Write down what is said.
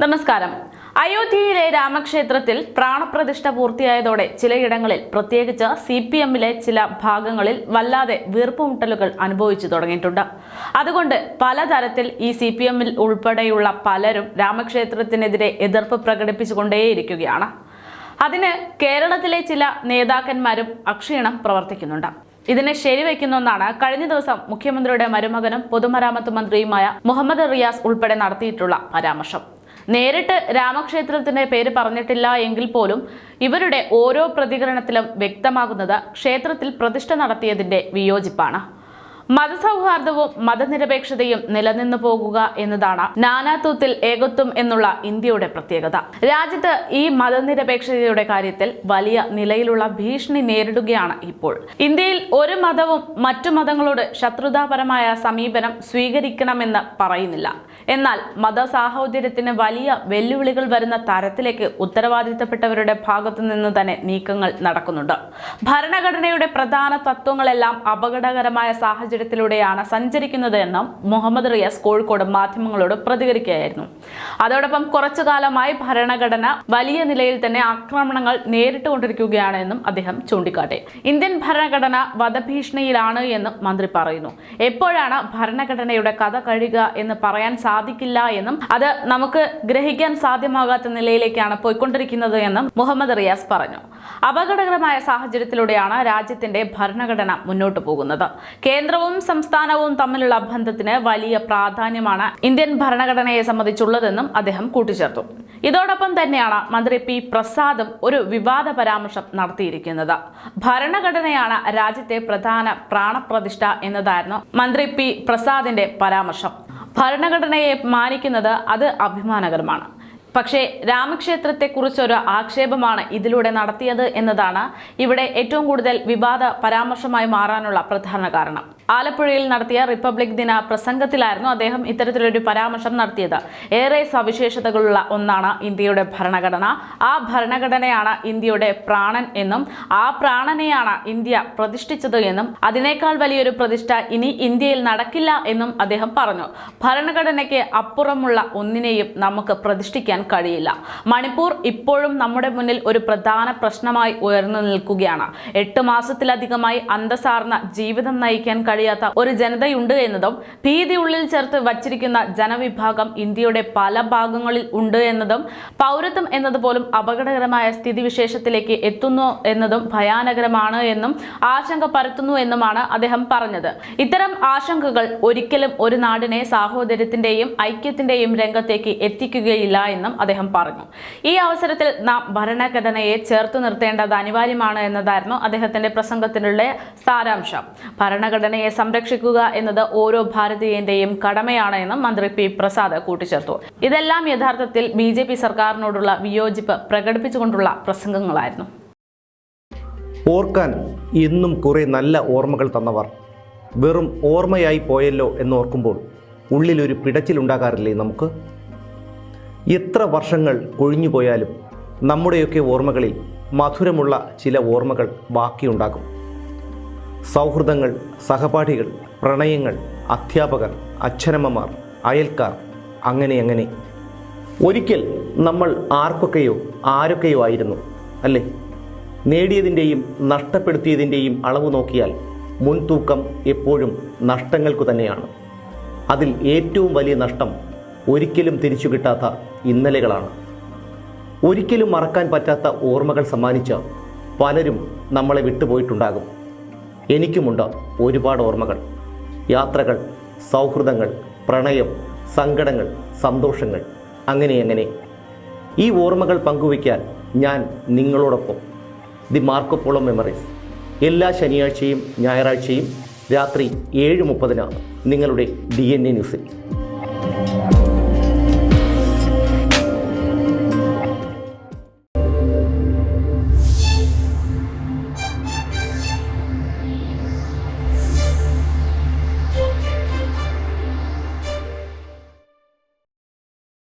നമസ്കാരം. അയോധ്യയിലെ രാമക്ഷേത്രത്തിൽ പ്രാണപ്രതിഷ്ഠ പൂർത്തിയായതോടെ ചിലയിടങ്ങളിൽ പ്രത്യേകിച്ച് സി പി എമ്മിലെ ചില ഭാഗങ്ങളിൽ വല്ലാതെ വീർപ്പുമുട്ടലുകൾ അനുഭവിച്ചു തുടങ്ങിയിട്ടുണ്ട്. അതുകൊണ്ട് പലതരത്തിൽ ഈ സി പി എമ്മിൽ ഉൾപ്പെടെയുള്ള പലരും രാമക്ഷേത്രത്തിനെതിരെ എതിർപ്പ് പ്രകടിപ്പിച്ചുകൊണ്ടേയിരിക്കുകയാണ്. അതിന് കേരളത്തിലെ ചില നേതാക്കന്മാരും അക്ഷീണം പ്രവർത്തിക്കുന്നുണ്ട്. ഇതിനെ ശരിവെക്കുന്നൊന്നാണ് കഴിഞ്ഞ ദിവസം മുഖ്യമന്ത്രിയുടെ മരുമകനും പൊതുമരാമത്ത് മന്ത്രിയുമായ മുഹമ്മദ് റിയാസ് ഉൾപ്പെടെ നടത്തിയിട്ടുള്ള പരാമർശം. നേരിട്ട് രാമക്ഷേത്രത്തിന്റെ പേര് പറഞ്ഞിട്ടില്ല എങ്കിൽ പോലും ഇവരുടെ ഓരോ പ്രതികരണത്തിലും വ്യക്തമാകുന്നത് ക്ഷേത്രത്തിൽ പ്രതിഷ്ഠ നടത്തിയതിന്റെ വിയോജിപ്പാണ്. മതസൗഹാർദ്ദവും മതനിരപേക്ഷതയും നിലനിന്നു പോകുക എന്നതാണ് നാനാത്വത്തിൽ ഏകത്വം എന്നുള്ള ഇന്ത്യയുടെ പ്രത്യേകത. രാജ്യത്ത് ഈ മതനിരപേക്ഷതയുടെ കാര്യത്തിൽ വലിയ നിലയിലുള്ള ഭീഷണി നേരിടുകയാണ് ഇപ്പോൾ. ഇന്ത്യയിൽ ഒരു മതവും മറ്റു മതങ്ങളോട് ശത്രുതാപരമായ സമീപനം സ്വീകരിക്കണമെന്ന് പറയുന്നില്ല. എന്നാൽ മതസാഹോദര്യത്തിന് വലിയ വെല്ലുവിളികൾ വരുന്ന തരത്തിലേക്ക് ഉത്തരവാദിത്തപ്പെട്ടവരുടെ ഭാഗത്തു നിന്ന് തന്നെ നീക്കങ്ങൾ നടക്കുന്നുണ്ട്. ഭരണഘടനയുടെ പ്രധാന തത്വങ്ങളെല്ലാം അപകടകരമായ സാഹചര്യത്തിലൂടെയാണ് സഞ്ചരിക്കുന്നത് എന്നും മുഹമ്മദ് റിയാസ് കോഴിക്കോട് മാധ്യമങ്ങളോട് പ്രതികരിക്കുകയായിരുന്നു. അതോടൊപ്പം കുറച്ചു കാലമായി ഭരണഘടന വലിയ നിലയിൽ തന്നെ ആക്രമണങ്ങൾ നേരിട്ടുകൊണ്ടിരിക്കുകയാണ് എന്നും അദ്ദേഹം ചൂണ്ടിക്കാട്ടി. ഇന്ത്യൻ ഭരണഘടന വധഭീഷണിയിലാണ് എന്നും മന്ത്രി പറയുന്നു. എപ്പോഴാണ് ഭരണഘടനയുടെ കഥ കഴിയുക എന്ന് പറയാൻ സാധിക്കില്ല എന്നും അത് നമുക്ക് ഗ്രഹിക്കാൻ സാധ്യമാകാത്ത നിലയിലേക്കാണ് പോയിക്കൊണ്ടിരിക്കുന്നത് എന്നും മുഹമ്മദ് റിയാസ് പറഞ്ഞു. അപകടകരമായ സാഹചര്യത്തിലൂടെയാണ് രാജ്യത്തിന്റെ ഭരണഘടന മുന്നോട്ട് പോകുന്നത്. കേന്ദ്രവും സംസ്ഥാനവും തമ്മിലുള്ള ബന്ധത്തിന് വലിയ പ്രാധാന്യമാണ് ഇന്ത്യൻ ഭരണഘടനയെ സംബന്ധിച്ചുള്ളതെന്നും അദ്ദേഹം കൂട്ടിച്ചേർത്തു. ഇതോടൊപ്പം തന്നെയാണ് മന്ത്രി പി പ്രസാദും ഒരു വിവാദ പരാമർശം നടത്തിയിരിക്കുന്നത്. ഭരണഘടനയാണ് രാജ്യത്തെ പ്രധാന പ്രാണപ്രതിഷ്ഠ എന്നതായിരുന്നു മന്ത്രി പി പ്രസാദിന്റെ പരാമർശം. ഭരണഘടനയെ മാനിക്കുന്നത് അത് അഭിമാനകരമാണ്. പക്ഷേ രാമക്ഷേത്രത്തെക്കുറിച്ചൊരു ആക്ഷേപമാണ് ഇതിലൂടെ നടത്തിയത് എന്നതാണ് ഇവിടെ ഏറ്റവും കൂടുതൽ വിവാദ പരാമർശമായി മാറാനുള്ള പ്രധാന കാരണം. ആലപ്പുഴയിൽ നടത്തിയ റിപ്പബ്ലിക് ദിന പ്രസംഗത്തിലായിരുന്നു അദ്ദേഹം ഇത്തരത്തിലൊരു പരാമർശം നടത്തിയത്. ഏറെ സവിശേഷതകളുള്ള ഒന്നാണ് ഇന്ത്യയുടെ ഭരണഘടന. ആ ഭരണഘടനയാണ് ഇന്ത്യയുടെ പ്രാണൻ എന്നും ആ പ്രാണനെയാണ് ഇന്ത്യ പ്രതിഷ്ഠിച്ചത് എന്നും അതിനേക്കാൾ വലിയൊരു പ്രതിഷ്ഠ ഇനി ഇന്ത്യയിൽ നടക്കില്ല എന്നും അദ്ദേഹം പറഞ്ഞു. ഭരണഘടനയ്ക്ക് അപ്പുറമുള്ള ഒന്നിനെയും നമുക്ക് പ്രതിഷ്ഠിക്കാൻ കഴിയില്ല. മണിപ്പൂർ ഇപ്പോഴും നമ്മുടെ മുന്നിൽ ഒരു പ്രധാന പ്രശ്നമായി ഉയർന്നു നിൽക്കുകയാണ്. എട്ട് മാസത്തിലധികമായി അന്തസാർന്ന ജീവിതം നയിക്കാൻ കഴിയാത്ത ഒരു ജനതയുണ്ട് എന്നതും ഭീതി ഉള്ളിൽ ചേർത്ത് വച്ചിരിക്കുന്ന ജനവിഭാഗം ഇന്ത്യയുടെ പല ഭാഗങ്ങളിൽ ഉണ്ട് എന്നതും പൗരത്വം എന്നതുപോലും അപകടകരമായ സ്ഥിതിവിശേഷത്തിലേക്ക് എത്തുന്നു എന്നതും ഭയാനകരമാണ് എന്നും ആശങ്ക പരത്തുന്നു എന്നുമാണ് അദ്ദേഹം പറഞ്ഞത്. ഇത്തരം ആശങ്കകൾ ഒരിക്കലും ഒരു നാടിനെ സാഹോദര്യത്തിന്റെയും ഐക്യത്തിന്റെയും രംഗത്തേക്ക് എത്തിക്കുകയില്ല എന്നും അദ്ദേഹം പറഞ്ഞു. ഈ അവസരത്തിൽ നാം ഭരണഘടനയെ ചേർത്ത് നിർത്തേണ്ടത് അനിവാര്യമാണ് എന്നതായിരുന്നു അദ്ദേഹത്തിന്റെ പ്രസംഗത്തിനുള്ള സാരാംശം. ഭരണഘടനയെ സംരക്ഷിക്കുക എന്നത് ഓരോ ഭാരതീയന്റെയും കടമയാണ് എന്നും മന്ത്രി പി പ്രസാദ് കൂട്ടിച്ചേർത്തു. ഇതെല്ലാം യഥാർത്ഥത്തിൽ ബി ജെ പി സർക്കാരിനോടുള്ള വിയോജിപ്പ് പ്രകടിപ്പിച്ചുകൊണ്ടുള്ള പ്രസംഗങ്ങളായിരുന്നു. ഓർക്കാൻ ഇന്നും കുറെ നല്ല ഓർമ്മകൾ തന്നവർ. വെറും ഓർമ്മയായി പോയല്ലോ എന്ന് എന്നോർക്കുമ്പോൾ ഉള്ളിലൊരു പിടച്ചിലുണ്ടാകാറില്ലേ നമുക്ക്? എത്ര വർഷങ്ങൾ കൊഴിഞ്ഞു പോയാലും നമ്മുടെയൊക്കെ ഓർമ്മകളിൽ മധുരമുള്ള ചില ഓർമ്മകൾ ബാക്കിയുണ്ടാകും. സൗഹൃദങ്ങൾ സഹപാഠികൾ പ്രണയങ്ങൾ അധ്യാപകർ അച്ഛനമ്മമാർ അയൽക്കാർ അങ്ങനെ അങ്ങനെ. ഒരിക്കൽ നമ്മൾ ആർക്കൊക്കെയോ ആരൊക്കെയോ ആയിരുന്നു അല്ലേ? നേടിയതിന്റെയും നഷ്ടപ്പെടുത്തിയതിന്റെയും അളവ് നോക്കിയാൽ മുൻതൂക്കം എപ്പോഴും നഷ്ടങ്ങൾക്കു തന്നെയാണ്. അതിൽ ഏറ്റവും വലിയ നഷ്ടം ഒരിക്കലും തിരിച്ചു കിട്ടാത്ത ഇന്നലകളാണ്. ഒരിക്കലും മറക്കാൻ പറ്റാത്ത ഓർമ്മകൾ സമ്മാനിച്ച പലരും നമ്മളെ വിട്ടുപോയിട്ടുണ്ടാകും. എനിക്കുമുണ്ട് ഒരുപാട് ഓർമ്മകൾ. യാത്രകൾ സൗഹൃദങ്ങൾ പ്രണയം സങ്കടങ്ങൾ സന്തോഷങ്ങൾ അങ്ങനെ അങ്ങനെ. ഈ ഓർമ്മകൾ പങ്കുവയ്ക്കാൻ ഞാൻ നിങ്ങളോടൊപ്പം. The Marco Polo memories. എല്ലാ ശനിയാഴ്ചയും ഞായറാഴ്ചയും രാത്രി ഏഴ് മുപ്പതിനാണ് നിങ്ങളുടെ ഡി എൻ എ ന്യൂസിൽ.